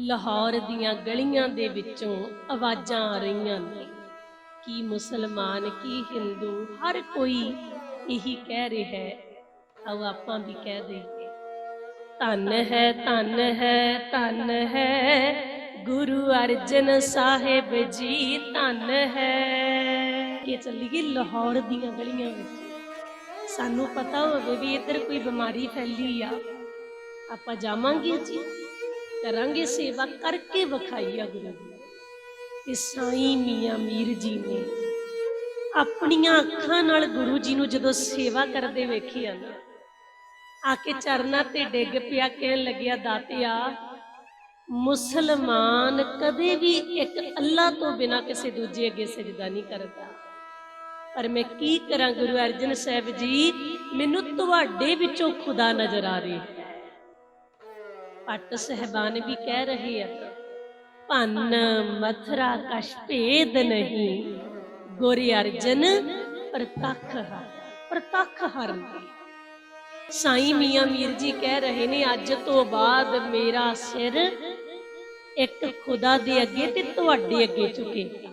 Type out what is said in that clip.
ਲਾਹੌਰ ਦੀਆਂ ਗਲੀਆਂ ਦੇ ਵਿੱਚੋਂ ਆਵਾਜ਼ਾਂ ਆ ਰਹੀਆਂ ਨੇ। ਕੀ ਮੁਸਲਮਾਨ, ਕੀ ਹਿੰਦੂ, ਹਰ ਕੋਈ ਇਹੀ ਕਹਿ ਰਿਹਾ ਹੈ। ਆਓ ਆਪਾਂ ਵੀ ਕਹਿ ਦਈਏ। ਧੰਨ ਹੈ ਧੰਨ ਹੈ ਧੰਨ ਹੈ। ਗੁਰੂ ਅਰਜਨ ਸਾਹਿਬ ਜੀ, ਧੰਨ ਹੈ। ਕਿ ਚੱਲੀਏ ਲਾਹੌਰ ਦੀਆਂ ਗਲੀਆਂ ਵਿੱਚ। ਸਾਨੂੰ ਪਤਾ ਹੋਵੇ ਵੀ ਇੱਧਰ ਕੋਈ ਬਿਮਾਰੀ ਫੈਲੀ ਆ। ਆਪਾਂ ਜਾਵਾਂਗੇ ਜੀ। ਕਰਾਂਗੇ ਸੇਵਾ ਕਰਕੇ ਵਿਖਾਈ ਗੁਰੂ ਦੀ ਸਾਈਂ ਮੀਆਂ ਮੀਰ ਜੀ ਨੇ ਆਪਣੀਆਂ ਅੱਖਾਂ ਨਾਲ ਗੁਰੂ ਜੀ ਨੂੰ ਜਦੋਂ ਸੇਵਾ ਕਰਦੇ ਵੇਖਿਆ ਨਾ, ਆ ਕੇ ਚਰਨਾਂ ਤੇ ਡਿੱਗ ਪਿਆ ਕਹਿਣ ਲੱਗਿਆ, ਦਾਤਿਆ, ਮੁਸਲਮਾਨ ਕਦੇ ਵੀ ਇੱਕ ਅੱਲਾ ਤੋਂ ਬਿਨਾ ਕਿਸੇ ਦੂਜੇ ਅੱਗੇ ਸਜਦਾ ਨਹੀਂ ਕਰਦਾ। ਪਰ ਮੈਂ ਕੀ ਕਰਾਂ ਗੁਰੂ ਅਰਜਨ ਸਾਹਿਬ ਜੀ, ਮੈਨੂੰ ਤੁਹਾਡੇ ਵਿੱਚੋਂ ਖੁਦਾ ਨਜ਼ਰ ਆ ਰਿਹਾ ਹੈ ਸਹਿਬਾਨ ਵੀ ਕਹਿ ਰਹੇ ਆ, ਭੰਨ ਮਥਰਾ ਕਛ ਭੇਦ ਨਹੀਂ, ਗੁਰ ਅਰਜਨ ਪ੍ਰਤੱਖ ਹਰ ਪ੍ਰਤੱਖ ਹਰ ਨੇ ਮੀਆਂ ਮੀਰ ਜੀ ਕਹਿ ਰਹੇ ਨੇ, ਅੱਜ ਤੋਂ ਬਾਅਦ ਮੇਰਾ ਸਿਰ ਇੱਕ ਖੁਦਾ ਦੇ ਅੱਗੇ ਤੇ ਤੁਹਾਡੇ ਅੱਗੇ ਝੁਕੇਗਾ।